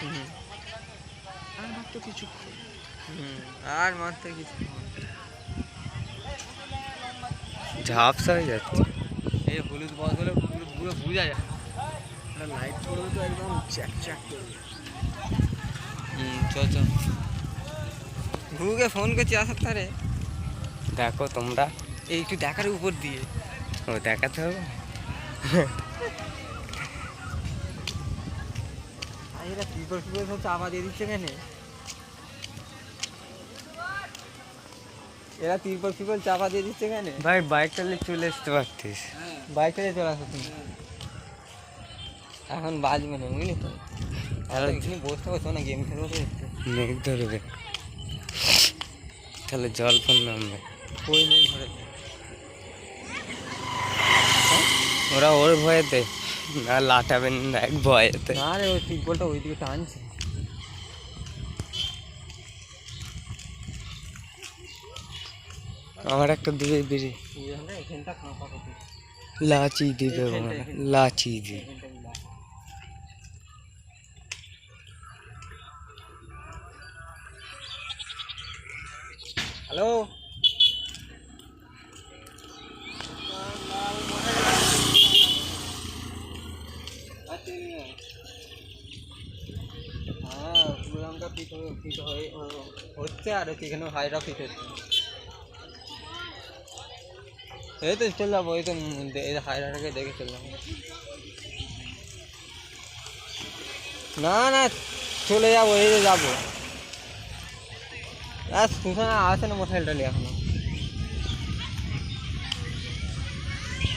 হুম, আর মাত্র কিছুক্ষণ আর ঝাপসা হয়ে যাচ্ছে এই হলুদ বসগুলো পুরো পুরো বোঝা যায় লাইট পড়বে তো একদম চ্যাক চ্যাক করবে হুম। চল চল ফোন করছি আসার তারে দেখো তোমরা এই একটু দেখার উপর দিয়ে ও দেখাতে হবে এরা দিয়ে দিচ্ছে কেন এরা তিরপল চাপা দিয়ে দিচ্ছে কেন ভাই বাইক চালিয়ে চলে আসতে পারতিস। বাইক থেকে চলে আসো তুমি। এখন বাজবে না বুঝলি তো? বসতে বসো না গেম খেলব মেঘ ধরবে। তাহলে জল ফোন নামবে। ওই ওরা ওর ভয়েতে না লাটাবেন না এক ভয়েতে। না রে ওই তিরপলটা ওইদিকে টানছে আমার একটা কাঁপা কপি লাচি দিবে। লাচি দিবে হ্যালো হ্যাঁ পুরানটা ফিট ফিট হচ্ছে আর কি এখানে হাইরা ফিট হচ্ছে। এই তো চলে যাব, এই তো এই হাইরাটাকে দেখে চলে যাব। না না, চলে যাব, এই যে যাব। আর সুশানা আসে না মোটরসাইকেলটা নিয়ে এখনও?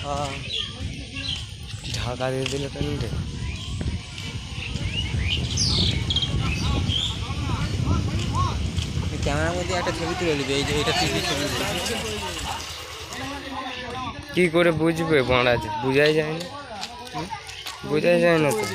হ্যাঁ। ঢাকা দিয়ে দিলে এই ক্যামেরার মধ্যে একটা ছবি তুলে নিবে এই যে এটা টিভি ছবি কি করে বুঝবে মহারাজ? বুঝাই যায় না। বুঝাই যায় না তো।